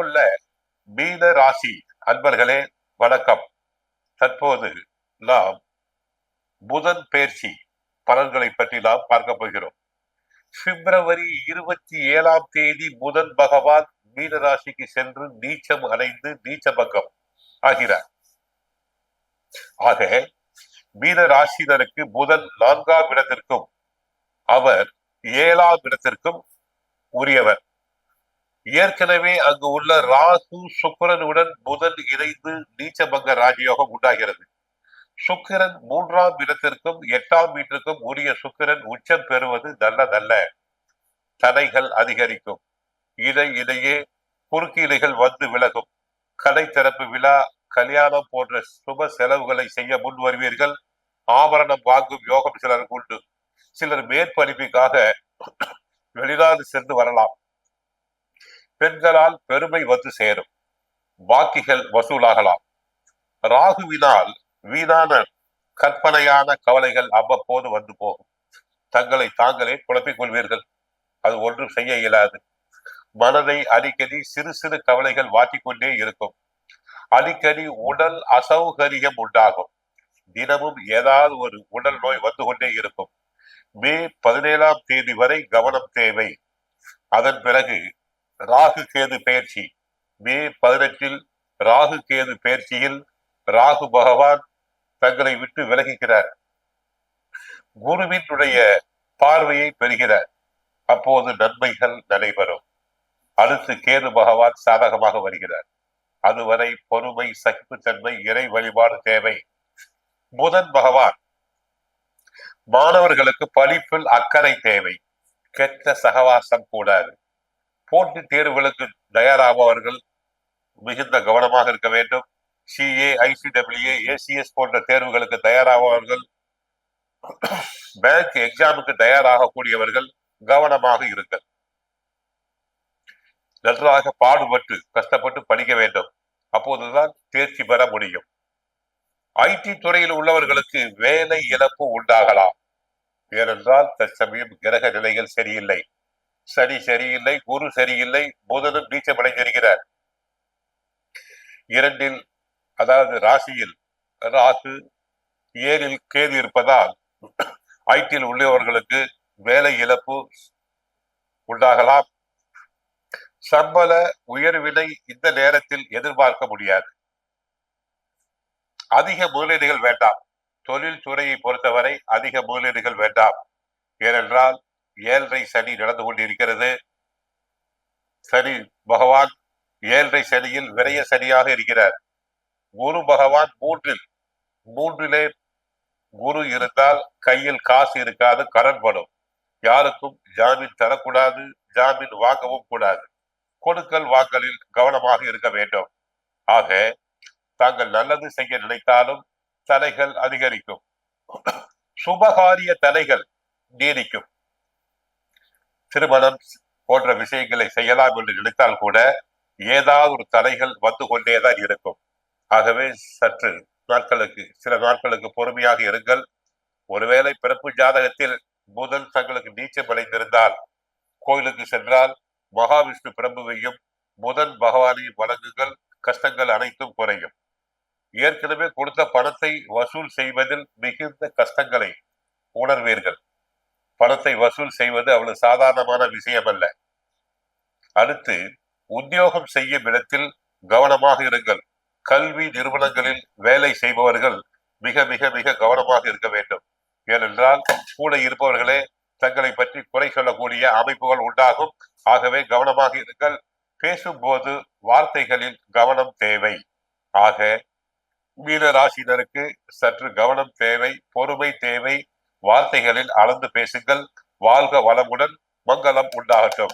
அன்புள்ள மீன ராசி அன்பர்களே வணக்கம். தற்போது நாம் புதன் பயிற்சி பலன்களை பற்றி நாம் பார்க்க போகிறோம். பிப்ரவரி இருபத்தி ஏழாம் தேதி புதன் பகவான் மீன ராசிக்கு சென்று நீச்சம் அடைந்து நீச்ச பக்கம் ஆகிறார். ஆக மீன ராசினருக்கு புதன் நான்காம் இடத்திற்கும் அவர் ஏழாம் இடத்திற்கும் உரியவர். ஏற்கனவே அங்கு உள்ள ராகு சுக்கிரனுடன் புதன் இணைந்து நீச்சபங்க ராஜயோகம் உண்டாகிறது. சுக்கிரன் மூன்றாம் இடத்திற்கும் எட்டாம் வீட்டிற்கும் உரிய சுக்கிரன் உச்சம் பெறுவது நல்லதல்ல. தடைகள் அதிகரிக்கும். இதை இடையே குறுக்கீடுகள் வந்து விலகும். கடை திறப்பு விழா கல்யாணம் போன்ற சுப செலவுகளை செய்ய முன் வருவீர்கள். ஆபரணம் வாங்கும் யோகம் சிலருக்கு உண்டு. சிலர் மேற்படிப்புக்காக வெளிநாடு சென்று வரலாம். பெண்களால் பெருமை வந்து சேரும். பாக்கிகள் வசூலாகலாம். ராகுவினால் வீணான கற்பனையான கவலைகள் அவ்வப்போது வந்து போகும். தங்களை தாங்களே குழப்பிக் கொள்வீர்கள். அது ஒன்றும் செய்ய இயலாது. மனதை அடிக்கடி சிறு சிறு கவலைகள் வாட்டிக்கொண்டே இருக்கும். அடிக்கடி உடல் அசௌகரியம் உண்டாகும். தினமும் ஏதாவது ஒரு உடல் நோய் வந்து கொண்டே இருக்கும். மே பதினேழாம் தேதி வரை கவனம் தேவை. அதன் பிறகு ராகு கேது பயிற்சி. மே பதினெட்டில் ராகு கேது பயிற்சியில் ராகு பகவான் தங்களை விட்டு விலகுகிறார். குருவினுடைய பார்வையை பெறுகிறார். அப்போது நன்மைகள் நடைபெறும். அடுத்து கேது பகவான் சாதகமாக வருகிறார். அதுவரை பொறுமை சகிப்புத்தன்மை இறை வழிபாடு தேவை. புதன் பகவான் மாணவர்களுக்கு படிப்பில் அக்கறை தேவை. கெட்ட சகவாசம் கூடாது. போட்டி தேர்வுகளுக்கு தயாராபவர்கள் மிகுந்த கவனமாக இருக்க வேண்டும். சிஏ ஐசிடபிள்யூஏ ஏசிஎஸ் போன்ற தேர்வுகளுக்கு தயாராபவர்கள் பேங்க் எக்ஸாமுக்கு தயாராகக்கூடியவர்கள் கவனமாக இருங்கள். நன்றாக பாடுபட்டு கஷ்டப்பட்டு படிக்க வேண்டும். அப்போதுதான் தேர்ச்சி பெற முடியும். ஐடி துறையில் உள்ளவர்களுக்கு வேலை இழப்பு உண்டாகலாம். ஏனென்றால் தற்சமயம் கிரக நிலைகள் சரியில்லை. சரி சரியில்லை குரு சரியில்லை புதனும் நீச்சமடைந்திருக்கிறார். இரண்டில் அதாவது ராசியில் ராசு ஏழில் கேது இருப்பதால் ஐடியில் உள்ளவர்களுக்கு வேலை இழப்பு உண்டாகலாம். சம்பள உயர்வினை இந்த நேரத்தில் எதிர்பார்க்க முடியாது. அதிக முதலீடுகள் வேண்டாம். தொழில் துறையை பொறுத்தவரை அதிக முதலீடுகள் வேண்டாம். ஏனென்றால் ஏழரை சனி நடந்து கொண்டிருக்கிறது. சனி பகவான் ஏழரை சனியில் விரைய சனியாக இருக்கிறார். குரு பகவான் மூன்றில் மூன்றிலே குரு இருந்தால் கையில் காசு இருக்காது கடன் படும். யாருக்கும் ஜாமீன் தரக்கூடாது ஜாமீன் வாங்கவும் கூடாது. கொடுக்கல் வாங்கலில் கவனமாக இருக்க வேண்டும். ஆக தாங்கள் நல்லது செய்ய நினைத்தாலும் தலைகள் அதிகரிக்கும். சுபகாரிய தலைகள் நீடிக்கும். திருமணம் போன்ற விஷயங்களை செய்யலாம் என்று நினைத்தால் கூட ஏதாவது ஒரு தடைகள் வந்து கொண்டேதான் இருக்கும். ஆகவே சற்று நாட்களுக்கு சில நாட்களுக்கு பொறுமையாக இருங்கள். ஒருவேளை பிறப்பு ஜாதகத்தில் புதன் தங்களுக்கு நீச்சம் அடைந்திருந்தால் கோயிலுக்கு சென்றால் மகாவிஷ்ணு பிரபுவையும் புதன் பகவானையும் வழங்குங்கள் கஷ்டங்கள் அனைத்தும் குறையும். ஏற்கனவே கொடுத்த பணத்தை வசூல் செய்வதில் மிகுந்த கஷ்டங்களை உணர்வீர்கள். பணத்தை வசூல் செய்வது அவ்வளவு சாதாரணமான விஷயம் அல்ல அடுத்து உத்தியோகம் செய்யும் இடத்தில் கவனமாக இருங்கள். கல்வி நிறுவனங்களில் வேலை செய்பவர்கள் மிக மிக மிக கவனமாக இருக்க வேண்டும். ஏனென்றால் கூட இருப்பவர்களே தங்களை பற்றி குறை சொல்லக்கூடிய அமைப்புகள் உண்டாகும். ஆகவே கவனமாக இருங்கள். பேசும்போது வார்த்தைகளில் கவனம் தேவை. ஆக மீன ராசினருக்கு சற்று கவனம் தேவை பொறுமை தேவை வார்த்தைகளில் அளந்து பேசுங்கள். வாழ்க வளமுடன் மங்களம் உண்டாகட்டும்.